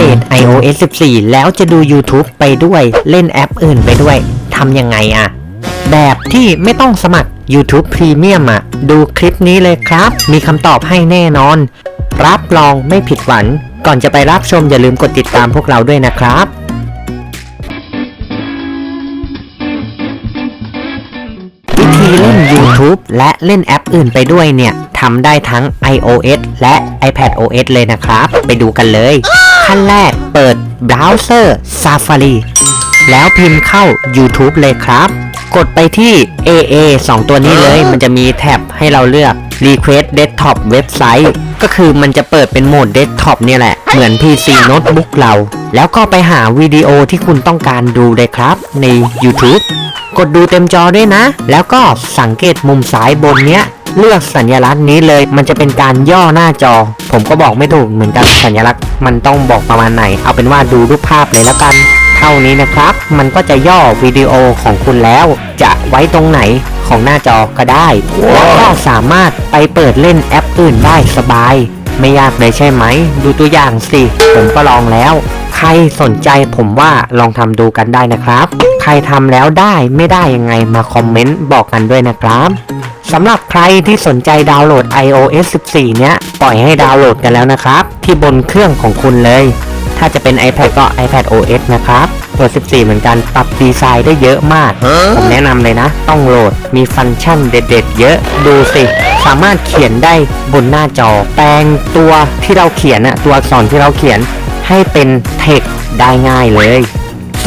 เดต iOS 14 แล้วจะดู YouTube ไปด้วยเล่นแอปอื่นไปด้วยทำยังไงอะแบบที่ไม่ต้องสมัคร YouTube Premium อะดูคลิปนี้เลยครับ มีคำตอบให้แน่นอน รับรองไม่ผิดหวัง ก่อนจะไปรับชมอย่าลืมกดติดตามพวกเราด้วยนะครับวิธีเล่น YouTube และเล่นแอปอื่นไปด้วยเนี่ยทำได้ทั้ง iOS และ iPadOS เลยนะครับ ไปดูกันเลย ขั้นแรกเปิดเบราว์เซอร์ Safari แล้วพิมพ์เข้า YouTube เลยครับ กดไปที่ AA 2 ตัวนี้เลย มันจะมีแท็บให้เราเลือก Request Desktop Website ก็คือมันจะเปิดเป็นโหมด Desktop เนี่ยแหละ เหมือน PC Notebook เรา แล้วก็ไปหาวิดีโอที่คุณต้องการดูเลยครับ ใน YouTube กดดูเต็มจอด้วยนะ แล้วก็สังเกตมุมซ้ายบนเนี้ย เลือกสัญลักษณ์นี้เลย มันจะเป็นการย่อหน้าจอ ผมก็บอกไม่ถูกเหมือนกันสัญลักษณ์ มันต้องบอกประมาณไหน เอาเป็นว่าดูรูปภาพเลยแล้วกัน เท่านี้นะครับ มันก็จะย่อวิดีโอของคุณแล้ว จะไว้ตรงไหนของหน้าจอก็ได้ แล้วก็สามารถไปเปิดเล่นแอปอื่นได้สบาย ไม่ยากเลยใช่ไหม ดูตัวอย่างสิ ผมก็ลองแล้ว ใครสนใจผมว่าลองทำดูกันได้นะครับ ใครทำแล้วได้ไม่ได้ยังไงมาคอมเมนต์บอกกันด้วยนะครับ สำหรับใครที่สนใจดาวน์โหลด iOS 14 เนี้ย ปล่อยให้ดาวน์โหลดกันแล้วนะครับ ที่บนเครื่องของคุณเลย ถ้าจะเป็น iPad ก็ iPad OS นะครับ ตัว 14 เหมือนกัน ปรับดีไซน์ได้เยอะมาก ผมแนะนำเลยนะ ต้องโหลด มีฟังก์ชันเด็ดๆ เยอะ ดูสิ สามารถเขียนได้บนหน้าจอ แปลงตัวที่เราเขียนอะตัวอักษรที่เราเขียนให้เป็นเทคได้ง่ายเลย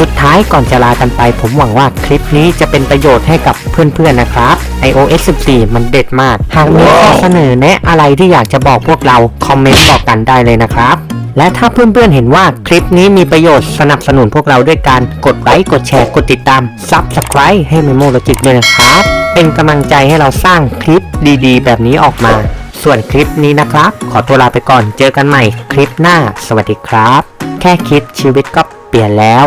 สุดท้ายก่อนจะลากันไป ผมหวังว่าคลิปนี้จะเป็นประโยชน์ให้กับเพื่อนๆนะครับ iOS 14 มันเด็ดมาก หากมีข้อเสนอแนะอะไรที่อยากจะบอกพวกเรา คอมเมนต์บอกกันได้เลยนะครับและถ้าเพื่อนๆเห็นว่าคลิปนี้มีประโยชน์สนับสนุนพวกเราด้วยการกดไลค์กดแชร์กดติดตาม Subscribe ให้ Memo Logic ด้วยนะครับ เป็นกำลังใจให้เราสร้างคลิปดีๆ แบบนี้ออกมา ส่วนคลิปนี้นะครับ ขอตัวลาไปก่อนเจอกันใหม่คลิปหน้า สวัสดีครับ แค่คิดชีวิตก็เปลี่ยนแล้ว